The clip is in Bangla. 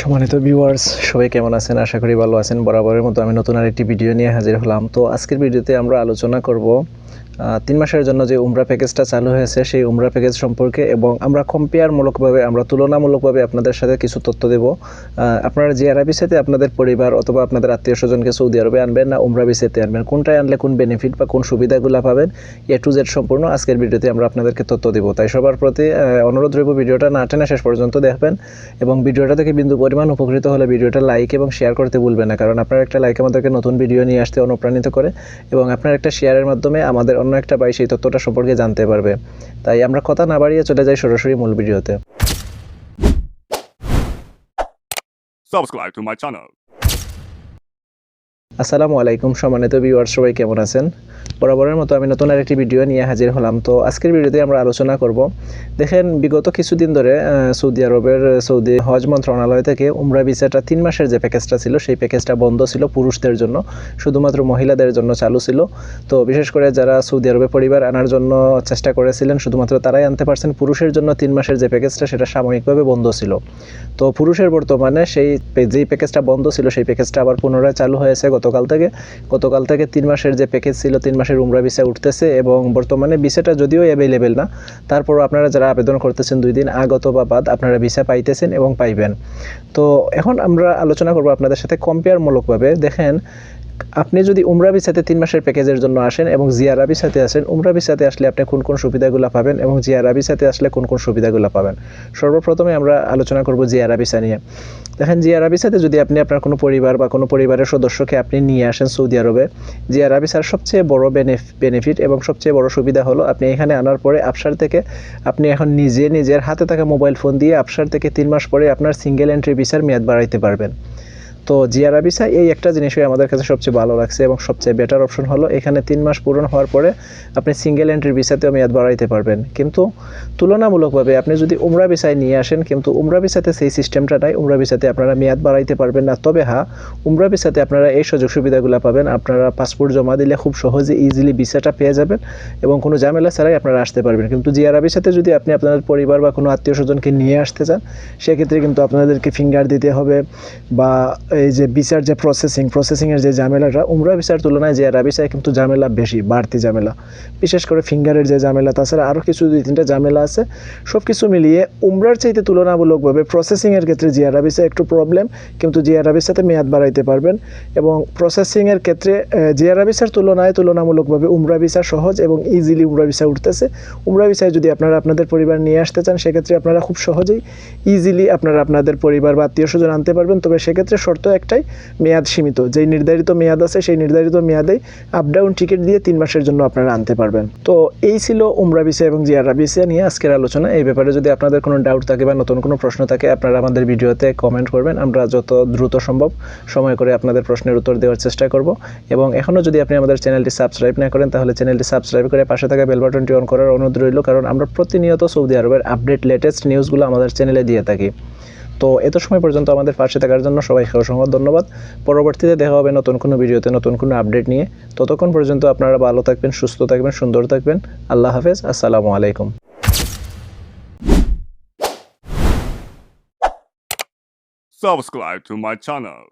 সম্মানিত ভিউয়ার্স সবাই কেমন আছেন? আশা করি ভালো আছেন। বরাবরের মতো আমি নতুন আরেকটি ভিডিও নিয়ে হাজির হলাম। তো আজকের ভিডিওতে আমরা আলোচনা করব তিন মাসের জন্য যে উমরা প্যাকেজটা চালু হয়েছে, সেই উমরা প্যাকেজ সম্পর্কে এবং আমরা কম্পেয়ারমূলকভাবে আমরা তুলনামূলকভাবে আপনাদের সাথে কিছু তথ্য দেব। আপনারা যে সাথে আপনাদের পরিবার অথবা আপনাদের আত্মীয় স্বজনকে সৌদি আরবে আনবেন না, উমরা বিসেতে আনবেন। কোনটায় আনলে কোন বেনিফিট বা কোন সুবিধাগুলো পাবেন, এ টু জেড সম্পূর্ণ আজকের ভিডিওতে আমরা আপনাদেরকে তথ্য দেব। তাই সবার প্রতি অনুরোধ রইব ভিডিওটা না টেনে শেষ পর্যন্ত দেখবেন এবং ভিডিওটা থেকে বিন্দু পরিমাণ উপকৃত হলে ভিডিওটা লাইক এবং শেয়ার করতে ভুলবেন না। কারণ আপনার একটা লাইক আমাদেরকে নতুন ভিডিও নিয়ে আসতে অনুপ্রাণিত করে এবং আপনার একটা শেয়ারের মাধ্যমে আমাদের অন্য একটা বাই সেই তথ্যটা সম্পর্কে জানতে পারবে। তাই আমরা কথা না বাড়িয়ে চলে যাই সরাসরি মূল ভিডিওতে. আসসালামু আলাইকুম সম্মানিত ভিউয়ার সবাই কেমন আছেন? বরাবরের মতো আমি নতুন আরেকটি ভিডিও নিয়ে হাজির হলাম। তো আজকের ভিডিওতে আমরা আলোচনা করব, দেখেন বিগত কিছুদিন ধরে সৌদি আরবের, সৌদি হজ মন্ত্রণালয় থেকে উমরা ভিসাটা তিন মাসের যে প্যাকেজটা ছিল, সেই প্যাকেজটা বন্ধ ছিল পুরুষদের জন্য, শুধুমাত্র মহিলাদের জন্য চালু ছিল। তো বিশেষ করে যারা সৌদি আরবে পরিবার আনার জন্য চেষ্টা করেছিলেন, শুধুমাত্র তারাই আনতে পারছেন, পুরুষের জন্য তিন মাসের যে প্যাকেজটা সেটা সাময়িকভাবে বন্ধ ছিল। তো পুরুষের বর্তমানে সেই, যেই প্যাকেজটা বন্ধ ছিল, সেই প্যাকেজটা আবার পুনরায় চালু হয়েছে গতকাল থেকে। গতকাল থেকে তিন মাসের যে প্যাকেজ ছিল, তিন মাসের উমরা ভিসা উঠতেছে এবং বর্তমানে ভিসাটা যদিও অ্যাভেলেবেল না, তারপরও আপনারা যারা আবেদন করতেছেন দুই দিন আগত বা বাদ, আপনারা ভিসা পাইতেছেন এবং পাইবেন। তো এখন আমরা আলোচনা করব আপনাদের সাথে কম্পেয়ারমূলকভাবে দেখেন আপনি যদি উমরা ভিসাতে তিন মাসের প্যাকেজের জন্য আসেন এবং জিয়ারা ভিসাতে আসেন, উমরা ভিসাতে আসলে আপনি কোন কোন সুবিধাগুলো পাবেন এবং জিয়ারা ভিসাতে আসলে কোন কোন সুবিধাগুলো পাবেন? সর্বপ্রথমে আমরা আলোচনা করব জিয়ারা ভিসা নিয়ে। দেখেন, জিয়ারা ভিসাতে যদি আপনি আপনার কোনো পরিবার বা কোনো পরিবারের সদস্যকে আপনি নিয়ে আসেন সৌদি আরবে, জিয়ারা ভিসার সবচেয়ে বড় বেনিফিট এবং সবচেয়ে বড় সুবিধা হলো আপনি এখানে আনার পরে আপসার থেকে আপনি এখন নিজে নিজের হাতে থাকা মোবাইল ফোন দিয়ে আপসার থেকে তিন মাস পরে আপনার সিঙ্গেল এন্ট্রি ভিসার মেয়াদ বাড়াইতে পারবেন। তো জিয়ারা ভিসা এই একটা জিনিসই আমাদের কাছে সবচেয়ে ভালো লাগছে এবং সবচেয়ে বেটার অপশন হলো, এখানে তিন মাস পূরণ হওয়ার পরে আপনি সিঙ্গেল এন্ট্রির ভিসাতেও মেয়াদ বাড়াইতে পারবেন। কিন্তু তুলনামূলকভাবে আপনি যদি উমরা ভিসায় নিয়ে আসেন, কিন্তু উমরা ভিসাতে সেই সিস্টেমটা নাই, উমরা ভিসাতে আপনারা মেয়াদ বাড়াইতে পারবেন না। তবে হ্যাঁ উমরা ভিসাতে আপনারা এই সুযোগ সুবিধাগুলো পাবেন, আপনারা পাসপোর্ট জমা দিলে খুব সহজে ইজিলি ভিসাটা পেয়ে যাবেন এবং কোনো ঝামেলা ছাড়াই আপনারা আসতে পারবেন। কিন্তু জিয়ারা ভিসাতে যদি আপনি আপনাদের পরিবার বা কোনো আত্মীয় স্বজনকে নিয়ে আসতে চান, সেক্ষেত্রে কিন্তু আপনাদেরকে ফিঙ্গার দিতে হবে বা এই যে বিচার যে প্রসেসিং প্রসেসিংয়ের যে ঝামেলাটা, উমরা বিচার তুলনায় জিয়ারা ভিসায় কিন্তু ঝামেলা বেশি, বাড়তি ঝামেলা। বিশেষ করে ফিঙ্গারের যে ঝামেলা, তাছাড়া আরও কিছু দুই তিনটা ঝামেলা আছে। সব কিছু মিলিয়ে উমরার চাইতে তুলনামূলকভাবে প্রসেসিংয়ের ক্ষেত্রে জিয়ারা ভিসা একটু প্রবলেম কিন্তু জিয়ারা ভিসাতে মেয়াদ বাড়াইতে পারবেন। এবং প্রসেসিংয়ের ক্ষেত্রে জিয়ারা ভিসার তুলনায় তুলনামূলকভাবে উমরা ভিসা সহজ এবং ইজিলি উমরা ভিসা উঠতেছে। উমরা ভিসায় যদি আপনারা আপনাদের পরিবার নিয়ে আসতে চান, সেক্ষেত্রে আপনারা খুব সহজেই ইজিলি আপনারা আপনাদের পরিবার বা আত্মীয় স্বজন আনতে পারবেন। তবে সেক্ষেত্রে শর্ত একটাই মেয়াদ সীমিত। যেই নির্ধারিত মেয়াদ আছে, সেই নির্ধারিত মেয়াদেই আপ ডাউন টিকিট দিয়ে তিন মাসের জন্য আপনারা আনতে পারবেন। তো এই ছিল উমরা ভিসা এবং জিয়ারা ভিসা নিয়ে আজকের আলোচনা। এই ব্যাপারে যদি আপনাদের কোনো ডাউট থাকে বা নতুন কোনো প্রশ্ন থাকে, আপনারা আমাদের ভিডিওতে কমেন্ট করবেন। আমরা যত দ্রুত সম্ভব সময় করে আপনাদের প্রশ্নের উত্তর দেওয়ার চেষ্টা করব। এবং এখনও যদি আপনি আমাদের চ্যানেলটি সাবস্ক্রাইব না করেন, তাহলে চ্যানেলটি সাবস্ক্রাইব করে পাশে থাকা বেল বাটনটি অন করার অনুরোধ রইল। কারণ আমরা প্রতিনিয়ত সৌদি আরবের আপডেট লেটেস্ট নিউজগুলো আমাদের চ্যানেলে দিয়ে থাকি। তো এত সময় পর্যন্ত আমাদের পাশে থাকার জন্য সবাইকে অসংখ্য ধন্যবাদ। পরবর্তীতে দেখা হবে নতুন কোনো ভিডিওতে, নতুন কোনো আপডেট নিয়ে। ততক্ষণ পর্যন্ত আপনারা ভালো থাকবেন, সুস্থ থাকবেন, সুন্দর থাকবেন। আল্লাহ হাফেজ, আসসালামু আলাইকুম। Subscribe to my channel.